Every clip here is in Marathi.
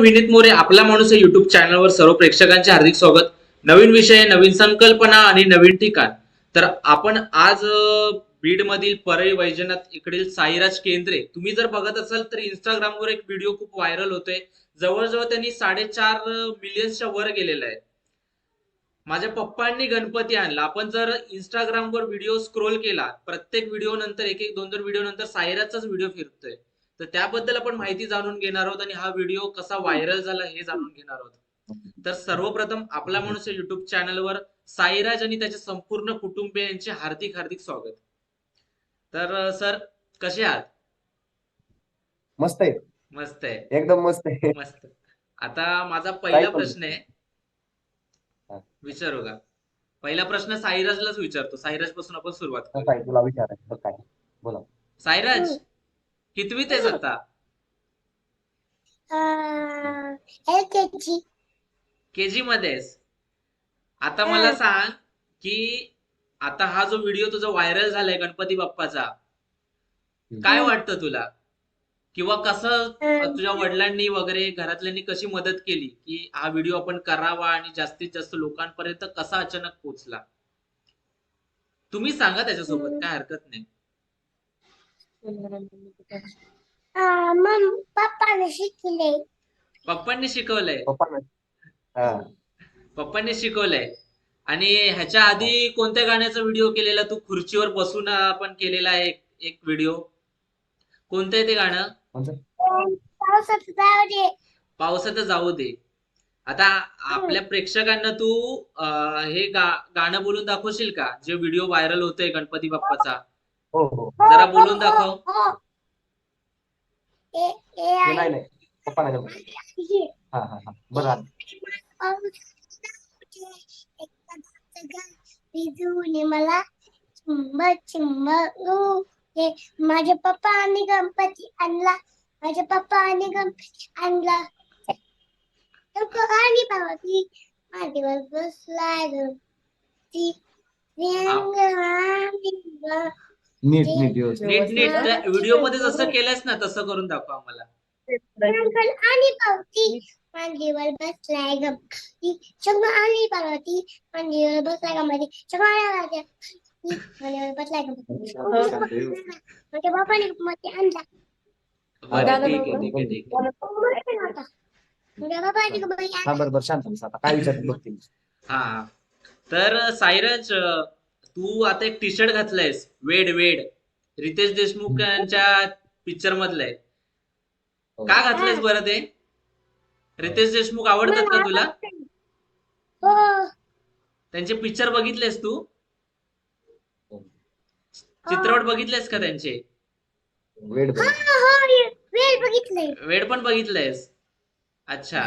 विनीत मोरे आपला माणूस युट्यूब चॅनलवर सर्व प्रेक्षकांचे हार्दिक स्वागत. नवीन विषय नवीन संकल्पना आणि नवीन ठिकाण. तर आपण आज बीड मधील परळी वैजनाथ इकडील साईराज केंद्रे. तुम्ही जर बघत असाल तर इंस्टाग्रामवर एक व्हिडिओ खूप व्हायरल होतोय. जवळजवळ त्यांनी साडेचार मिलियन्सच्या वर गेलेला आहे. माझ्या पप्पांनी गणपती आणला. आपण जर इंस्टाग्रामवर व्हिडिओ स्क्रोल केला प्रत्येक व्हिडिओ नंतर एक एक दोन दोन व्हिडिओ नंतर सायराचाच व्हिडिओ फिरतोय. तर त्याबद्दल आपण माहिती जाणून घेणार आहोत आणि हा व्हिडिओ कसा व्हायरल झाला हे जाणून घेणार आहोत. तर सर्वप्रथम आपला माणूस या युट्यूब चॅनलवर साईराज आणि त्याच्या संपूर्ण कुटुंबियांचे हार्दिक हार्दिक स्वागत. तर सर कसे आहात? मस्त आहे मस्त आहे. एकदम मस्त आहे. मस्त. आता माझा पहिला. प्रश्न आहे. विचारू का? पहिला प्रश्न साईराजलाच विचारतो. साईराजपासून आपण सुरुवात करू तुला विचारायचं. काय? बोला. साईराज कितवीत आहेस आता? केजी मध्ये आहेस. आता मला सांग की आता हा जो व्हिडिओ तुझा व्हायरल झालाय गणपती बाप्पाचा काय वाटतं तुला? किंवा कसं तुझ्या वडिलांनी वगैरे घरातल्यांनी कशी मदत केली की हा व्हिडिओ आपण करावा आणि जास्तीत जास्त लोकांपर्यंत कसा अचानक पोहोचला? तुम्ही सांगा त्याच्यासोबत काय हरकत नाही. पप्पाने शिकले. पप्पांनी शिकवलंय. हा. पप्पांनी शिकवलंय. आणि ह्याच्या आधी कोणत्या गाण्याचा व्हिडिओ केलेला? तू खुर्चीवर बसून आपण केलेला आहे एक एक व्हिडिओ. कोणतं आहे ते गाणं? पावसात जाऊ दे. पावसात जाऊ दे. आता आपल्या प्रेक्षकांना तू अं, हे गा- गाणं बोलून दाखवशील का? जे व्हिडिओ व्हायरल होतोय गणपती बाप्पाचा. जरा बोलून दाखव. हो. ए ए ते आहे. नाही नाही पप्पा नाही हे. हा हा हा बरं आलं. भिजवून मला चिंब चिंब हे माझ्या पप्पाने गणपती आणला माझ्या पप्पाने गणपती आणला तो आणि पावती मातीवर बसलाय गणपती रंग आणि ग- नीट नीट व्यवस्थित. नीट नीट. व्हिडिओमध्ये जसं केलंयस ना तसं करून दाखव आम्हाला. आणि पावती मांडीवर बसलाय चंग आणि पार्वती मांडीवर बसलाय गणपती चंग आणि मांडीवर बसलाय गणपती माझ्या बापाने गणपती आणला बरं ठीक आहे ठीक आहे ठीक आहे माझ्या बापाने गणपती हा आणला बरं बरं शांत बस आता. काय विचारत बघतील हा. तर सायराज तू आता एक टी शर्ट घातलंयस वेड वेड. रितेश देशमुख यांच्या पिक्चर मधलंय हो. का घातलंयस बरं ते? रितेश देशमुख आवडतात का तुला? त्यांचे पिक्चर बघितलेस तू? हो. चित्रपट बघितलेस का त्यांचे? वेळ. हो पण बघितलंयस. अच्छा.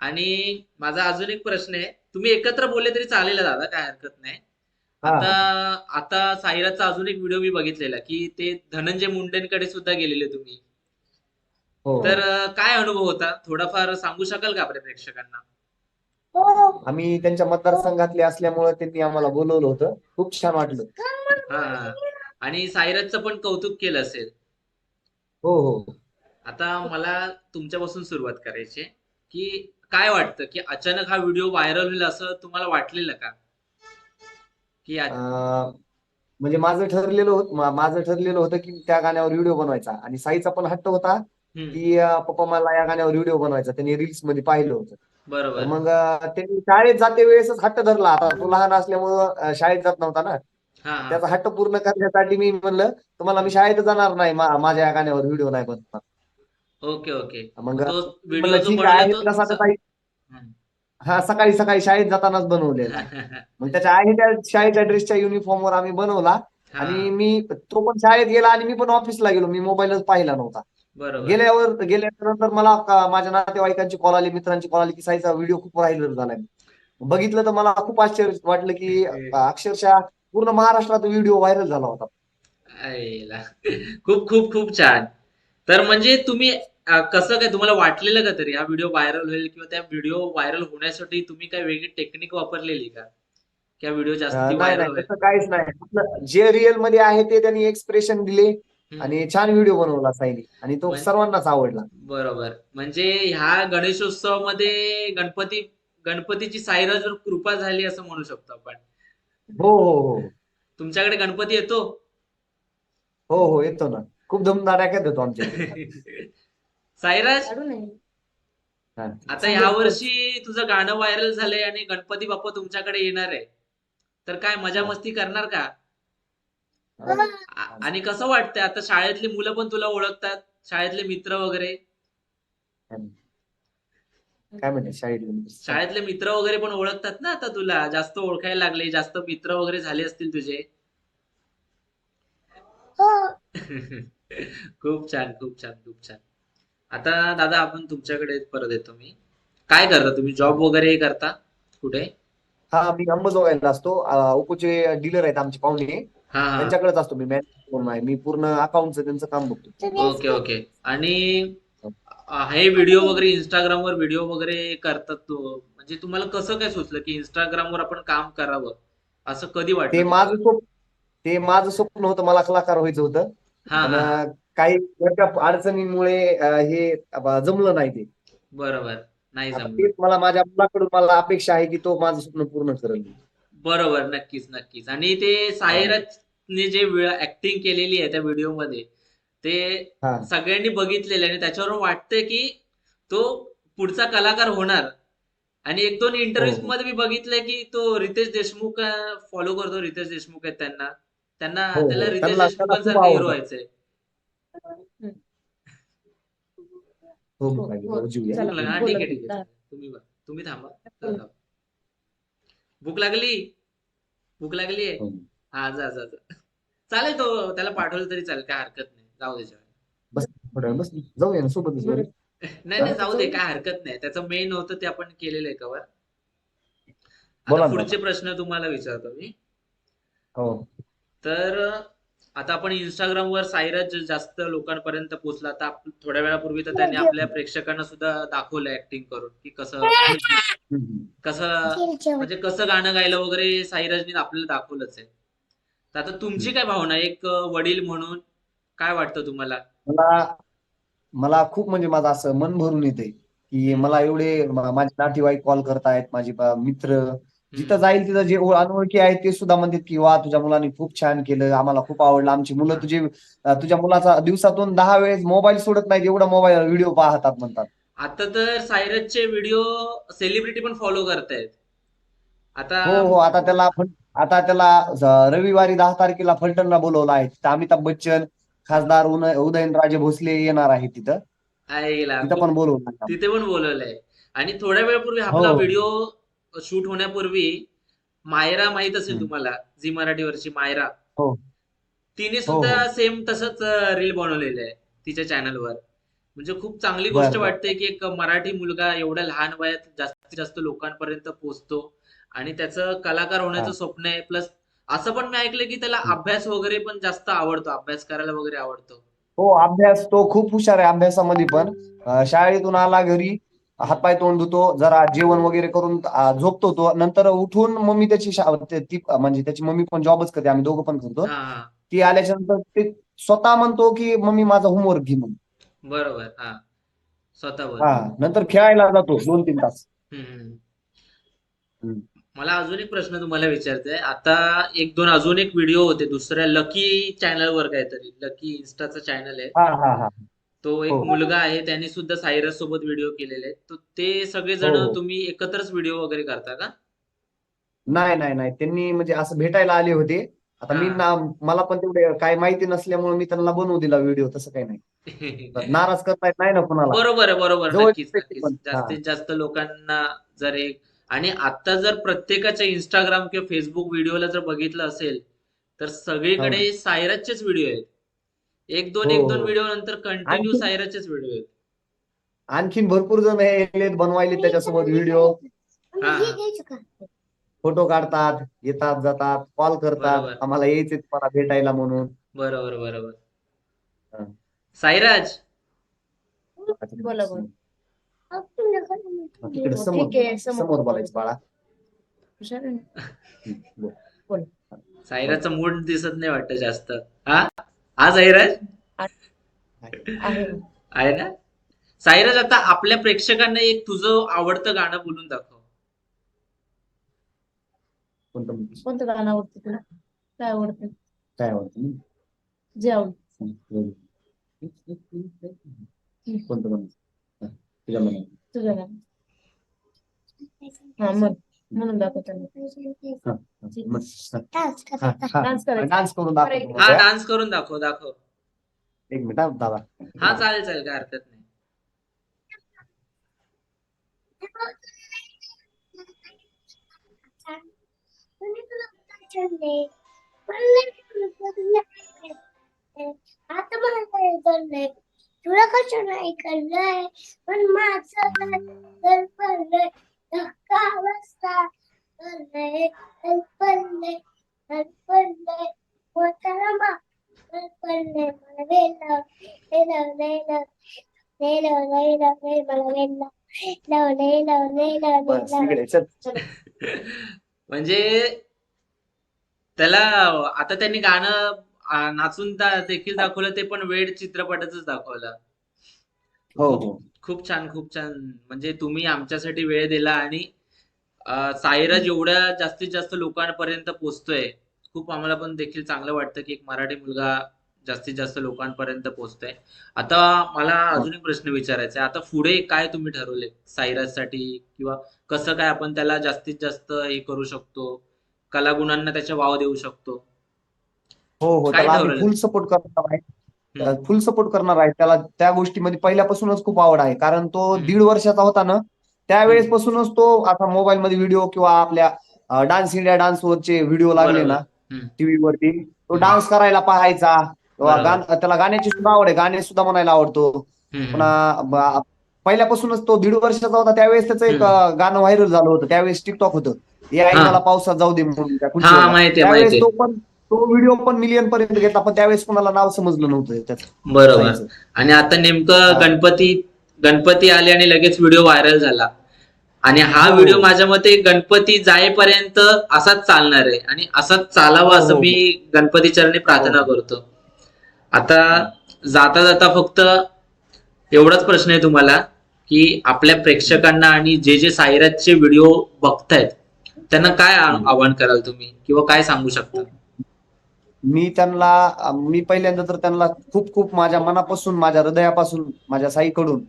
आणि माझा अजून एक प्रश्न आहे. तुम्ही एकत्र बोलले तरी चालेल दादा काय हरकत नाही. आता आता साईराचा अजून एक व्हिडिओ मी बघितलेला की ते धनंजय मुंडेंकडे सुद्धा गेलेले तुम्ही. हो. तर काय अनुभव होता? थोडाफार सांगू शकाल का आपल्या प्रेक्षकांना? आम्ही त्यांच्या मतदारसंघातले असल्यामुळे त्यांनी आम्हाला बोलवलं होतं. खूप छान वाटलं. हा. आणि साईराजचं पण कौतुक केलं असेल. हो हो. आता मला तुमच्यापासून सुरुवात करायची की काय वाटतं की अचानक हा व्हिडिओ व्हायरल होईल असं तुम्हाला वाटलेलं का? की अं, म्हणजे माझं ठरलेलं होतं मा- माझं ठरलेलं होतं की त्या गाण्यावर व्हिडिओ बनवायचा. आणि साईचा पण हट्ट होता हम्म, की अं, पप्पा मला या गाण्यावर व्हिडिओ बनवायचा. त्यांनी रील्समध्ये पाहिलं होतं. तर बरोबर मग अं, त्यांनी शाळेत जाते वेळेसच हट्ट धरला. आता तो लहान असल्यामुळं अं, शाळेत जात नव्हता ना. हा हा. त्याचा हट्ट पूर्ण करण्यासाठी मी म्हणलं तुम्हाला मी शाळेत जाणार नाही मा- माझ्या या गाण्यावर व्हिडिओ नाही बनवणार. Okay okay. मग तो व्हिडिओ जो ठीक बनवला आहे तो तसा हम्म. हा सकाळी सकाळी शाळेत जातानाच बनवलेला. मग त्याच्या आहे त्या शाळेच्या ड्रेसच्या युनिफॉर्मवर आम्ही बनवला. आणि मी तो पण शाळेत गेला आणि मी पण ऑफिसला गेलो. मी मोबाईलच पाहिला नव्हता. गेल्यावर गेल्यानंतर मला माझ्या नातेवाईकांची कॉल आली मित्रांची कॉल आली की साईचा व्हिडिओ खूप व्हायरल झालाय. बघितलं तर मला खूप आश्चर्य वाटलं की अक्षरशः पूर्ण महाराष्ट्रात व्हिडिओ व्हायरल झाला होता. खूप खूप खूप छान. तर म्हणजे तुम्ही कसं काय तुम्हाला वाटलेलं का तरी? हा व्हिडिओ व्हायरल होईल किंवा त्या व्हिडिओ व्हायरल होण्यासाठी तुम्ही काय वेगळी टेक्निक वापरलेली का? हा व्हिडिओ जास्ती व्हायरल होईल? काहीच नाही. जे रिअलमध्ये आहे ते त्यांनी एक्सप्रेशन दिले. आणि छान व्हिडिओ बनवला साईने. आणि तो म्हणजे- सर्वांनाच आवडला. बरोबर. म्हणजे ह्या गणेशोत्सवामध्ये गणपती गणपतीची साईराजवर कृपा झाली असं म्हणू शकतो आपण. हो हो हो. तुमच्याकडे गणपती येतो? हो हो येतो ना. खूप धुमधडाक्यात येतो आमच्या. साईराज. हा. आता ह्या वर्षी तुझं गाणं व्हायरल झालंय आणि गणपती बाप्पा तुमच्याकडे येणार आहे. तर काय मजा मस्ती करणार का? आणि कसं वाटतंय? आता शाळेतली मुलं पण तुला ओळखतात शाळेतले मित्र वगैरे? काय म्हणते? शाळेत शाळेतले मित्र वगैरे पण ओळखतात ना आता तुला? जास्त ओळखायला लागले जास्त मित्र वगैरे झाले असतील तुझे. हो. खूप छान खूप छान खूप छान. आता दादा आपण तुमच्याकडे परत येतो मी. काय करता तुम्ही? जॉब वगैरे करता कुठे? हा मी अंबजोगाईला असतो. अं, ओप्पोचे डीलर आहेत आमचे पाहुणे. हा हा. त्यांच्याकडेच असतो मी मॅनेजर आहे मी पूर्ण अकाउंटचं त्यांचं काम बघतो. तुम्ही ओके ओके आणि अ, हे व्हिडिओ वगैरे इंस्टाग्रामवर व्हिडिओ वगैरे करतात तो. म्हणजे तुम्हाला कसं काय सुचलं की इंस्टाग्रामवर आपण काम करावं? असं कधी वाटलं ते माझं? स्वप्न ते माझं स्वप्न होतं मला कलाकार व्हायचं होतं. हा हा. काही अडचणींमुळे हे जमलं नाही ते. बरोबर. नाही जमलं. तेच मला माझ्या मुलाकडून मला अपेक्षा आहे की तो माझं स्वप्न पूर्ण करेल. बरोबर. नक्कीच नक्कीच. आणि ते सायरजने जे ऍक्टिंग केलेली आहे त्या व्हिडिओमध्ये ते सगळ्यांनी बघितलेलं आणि त्याच्यावरून वाटतंय की तो पुढचा कलाकार होणार. आणि एक दोन इंटरव्ह्यूज हो. मध्ये मी बघितलंय की तो रितेश देशमुख फॉलो करतो. रितेश देशमुख आहेत त्यांना. त्यांना हो, हो. त्याला रितेश देशमुखांसारखं हिरो. व्हायचंय. हो भूक लागली. हो, जीवया. भूक लागली. हा, ठीक आहे ठीक आहे तुम्ही तुम्ही थांबा चला. भूक लागली भूक लागली आहे हो. हा जा जा जा चालेल तो त्याला पाठवलं तरी चालेल काय हरकत नाही जाऊ दे जेवायला. थोड्या वेळ बस जाऊया ना सोबतच बरं. नाही नाही जाऊ दे काय हरकत नाही त्याचं मेन होतं ते आपण केलेलं आहे कवर बोला आता ना. पुढचे प्रश्न तुम्हाला विचारतो मी हो तर आता आपण इंस्टाग्रामवर सायराज जास्त लोकांपर्यंत पोहोचला आता आप- थोड्या वेळापूर्वी तर त्यांनी आपल्या प्रेक्षकांना सुद्धा दाखवलं ऍक्टिंग करून की कसं. कसं. म्हणजे कसं गाणं गायलं वगैरे साईराजने आपल्याला दाखवलंच आहे तर आता तुमची काय भावना? एक वडील म्हणून काय वाटतं तुम्हाला मला मला खूप म्हणजे माझं असं मन भरून येते की मला एवढे म- माझे नातेवाईक कॉल करतायत माझे मित्र जिथं जाईल तिथं जे अनोळखी आहेत ते सुद्धा म्हणतात की वा तुझ्या मुलाने खूप छान केलं. आम्हाला खूप आवडलं. आमची मुलं तुझे तुझ्या मुलाचा दिवसातून दहा वेळेस मोबाईल सोडत नाहीत एवढा मोबाईल व्हिडिओ पाहतात म्हणतात. आता तर सायरजचे व्हिडिओ सेलिब्रिटी पण फॉलो करतायत. आता हो हो. आता त्याला आता त्याला रविवारी दहा तारखेला फलटणला बोलवलं आहे. तिथं अमिताभ बच्चन खासदार उदयनराजे भोसले येणार आहे तिथं. तिथं पण बोलवलं आहे. तिथे पण बोलवलंय. आणि थोड्या वेळापूर्वी आपला हो. व्हिडिओ शूट होण्यापूर्वी मायरा माहीत असेल. तुम्हाला झी मराठीवरची मायरा हो. तिने हो, सुद्धा सेम तसंच रील बनवलेलं आहे तिच्या चॅनलवर म्हणजे खूप चांगली गोष्ट. वाटते की एक मराठी मुलगा एवढ्या लहान वयात जास्तीत जास्त लोकांपर्यंत पोहोचतो आणि त्याचं कलाकार होण्याचं हा. स्वप्न आहे प्लस असं पण मी ऐकलं की त्याला अभ्यास वगैरे पण जास्त आवडतो अभ्यास करायला वगैरे आवडतो हो अभ्यास तो खूप हुशार आहे अभ्यासामध्ये पण शाळेतून आला घरी हातपाय तोंड धुतो जरा जेवण वगैरे करून झोपतो तो. नंतर उठून मम्मी त्याची ते- म्हणजे त्याची मम्मी पण जॉबच करते आम्ही दोघं पण करतो. ती आल्याच्यानंतर ते स्वतः म्हणतो की मम्मी माझा होमवर्क घे म्हणून. बरोबर हा. स्वतः हा नंतर खेळायला जातो दोन तीन तास. मला अजून एक प्रश्न तुम्हाला विचारते आता एक दोन अजून एक व्हिडिओ होते दुसऱ्या लकी चॅनलवर काहीतरी लकी इन्स्टाचा चॅनल आहे. तो एक हो. मुलगा आहे त्यांनी सुद्धा सायरस सोबत व्हिडिओ केलेले आहेत. तर ते सगळेजण हो, हो. तुम्ही एकत्रच व्हिडिओ वगैरे करता का? नाही नाही नाही. त्यांनी म्हणजे असं भेटायला आले होते. आता मी हा. ना मला पण तेवढे काय माहिती नसल्यामुळे मी त्यांना बनवू दिला व्हिडिओ तसं काही नाही. नाराज करता येत नाही ना कुणाला? बरोबर आहे बरोबर जवळ नक्कीच व्यक्ती नक्कीच पण, हा. जास्तीत जास्त लोकांना जर एक आणि आता जर प्रत्येकाच्या इंस्टाग्राम किंवा फेसबुक व्हिडिओला जर बघितलं असेल तर सगळीकडे सायराजचेच व्हिडिओ आहेत. एक दोन हो, एक दोन हो. व्हिडिओ नंतर कंटिन्यू आणखी- सायराजचेच व्हिडिओ आहेत आणखीन भरपूर जण हे बनवायले त्याच्यासोबत व्हिडिओ? फोटो काढतात येतात जातात कॉल करतात. आम्हाला यायचे तुम्हाला भेटायला म्हणून बरोबर बरोबर हा. साईराज बोला, बोला. तिकडे समोर ठीक आहे, समोर. समोर बोलायचं बाळा हुशार आहे. साईराजचा मूड दिसत नाही वाटतं जास्त हा हा साईराज आहे. आहे ना? साईराज आता आपल्या प्रेक्षकांना एक तुझं आवडतं गाणं बोलून दाखव. कोणतं? कोणतं गाणं आवडतं तुला? काय आवडतं? काय आवडतं जे आवडतं कोणतं? हा, तुझ्या मनात. तुझं गाणं हा म्हण म्हणून दाखव त्यांना हा, म्हण. डान्स करायचं करून दाखव हा एक डान्स करून दाखव दाखव. मिनिट हा, दादा. हा चालेल चालेल काय हरकत नाही. आता मला काय चाललंय तुला कसं नाही कळलंय पण माझं वेळ वेळ वेळ वेळ वेळ वेळ वेळ बस इकडे चल. म्हणजे त्याला आता त्यांनी गाणं आ, नाचून दा- देखील दाखवलं ते पण वेड चित्रपटाचंच दाखवलं. हो हो. खूप छान खूप छान. म्हणजे तुम्ही आमच्यासाठी वेळ दिला आणि अं, साईराज एवढ्या जास्तीत जास्त लोकांपर्यंत पोहोचतोय खूप आम्हाला पण देखील चांगलं वाटतं की एक मराठी मुलगा जास्तीत जास्त लोकांपर्यंत पोहोचतोय आता मला अजून एक प्रश्न विचारायचा आहे. आता पुढे काय तुम्ही ठरवले साईराजसाठी? किंवा कसं काय आपण त्याला जास्तीत जास्त हे करू शकतो? कलागुणांना त्याच्या वाव देऊ शकतो? हो हो. काय त्याला? फुल सपोर्ट हम्म. फुल सपोर्ट करणार आहे त्याला त्या गोष्टीमध्ये पहिल्यापासूनच खूप आवड आहे. कारण तो. दीड वर्षाचा होता ना त्यावेळेस पासूनच तो आता मोबाईल मध्ये व्हिडिओ किंवा आपल्या डान्स इंडिया डान्स वरचे व्हिडिओ लागले. ना हम्म. टीव्ही वरती तो डान्स करायला पाहायचा. किंवा त्याला गाण्याची सुद्धा आवड आहे गाणे सुद्धा म्हणायला आवडतो. पुन्हा पहिल्यापासूनच तो दीड वर्षाचा होता त्यावेळेस त्याचं एक गाणं व्हायरल झालं होतं. त्यावेळेस टिकटॉक होतं. हा. मला पावसात जाऊ दे म्हणून त्यावेळेस तो पण तो व्हिडिओ पण मिलियन पर्यंत घेतला पण त्यावेळेस कुणाला नाव समजलं नव्हतं त्याचं. बरोबर. आणि आता नेमकं हा. गणपती गणपती आले आणि लगेच व्हिडिओ व्हायरल झाला. आणि हा हो. व्हिडिओ माझ्या मते गणपती जाईपर्यंत असाच चालणार आहे. आणि असाच चालावा असं हो. मी गणपती चरणी प्रार्थना करतो. आता जाता जाता फक्त एवढाच प्रश्न आहे तुम्हाला की आपल्या प्रेक्षकांना आणि जे जे साईराजचे व्हिडिओ बघतायत त्यांना काय आवाहन कराल तुम्ही? किंवा काय सांगू शकता? मी त्यांना मी पहिल्यांदा तर त्यांना खूप खूप माझ्या मनापासून माझ्या हृदयापासून माझ्या साईकडून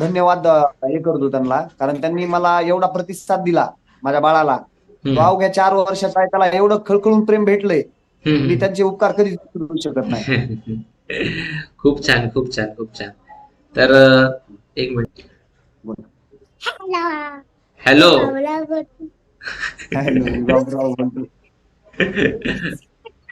धन्यवाद हे करतो त्यांना. कारण त्यांनी मला एवढा प्रतिसाद दिला माझ्या बाळाला. तो अवघ्या चार वर्षाचा आहे त्याला एवढं खळखळून प्रेम भेटलंय. मी. त्यांचे उपकार कधीच विसरू शकत नाही. खूप छान खूप छान खूप छान. तर एक मिनिट. हॅलो. हॅलो.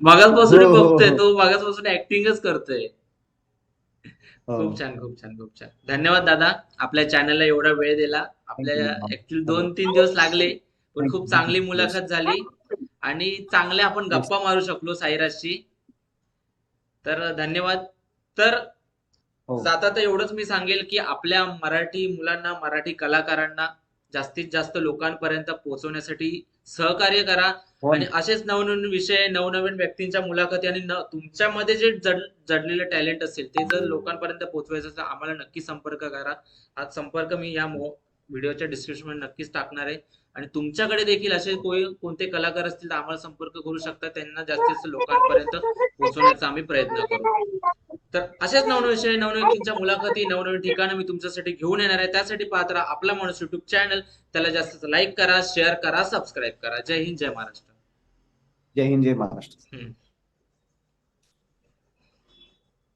मगाचपासून हो, हो, बघतोय हो. तो मगाचपासून ऍक्टिंगच करतोय. खूप छान खूप छान खूप छान धन्यवाद दादा आपल्या चॅनलला एवढा वेळ दिला आपल्या. ऍक्च्युली दोन तीन दिवस लागले पण खूप चांगली मुलाखत झाली आणि चांगल्या आपण गप्पा मारू शकलो साईराजशी तर धन्यवाद तर. जाता तर एवढंच मी सांगेल की आपल्या मराठी मुलांना मराठी कलाकारांना जास्तीत जास्त लोकांपर्यंत पोहोचवण्यासाठी सहकार्य करा. हो. आणि असेच नवनवीन विषय नवनवीन व्यक्तींच्या मुलाखती आणि तुमच्यामध्ये जे जड जडलेलं टॅलेंट असेल ते जर लोकांपर्यंत पोहोचवायचं असेल तर आम्हाला नक्की संपर्क करा. हा संपर्क मी या व्हिडिओच्या डिस्क्रिप्शनमध्ये नक्कीच टाकणार आहे. आणि तुमच्याकडे देखील असे कोई कोणते कलाकार असतील तर आम्हाला संपर्क करू शकता. त्यांना जास्तीत जास्त लोकांपर्यंत पोहोचवण्याचा आम्ही प्रयत्न करू. तर असेच नवनवीन विषय नवनवीन व्यक्तींच्या मुलाखती नवनवीन ठिकाणं मी तुमच्यासाठी घेऊन येणार आहे. त्यासाठी पाहत राहा आपला माणूस युट्यूब चॅनल त्याला जास्त लाईक करा शेअर करा सबस्क्राईब करा. जय हिंद जय महाराष्ट्र. जय हिंद जय महाराष्ट्र.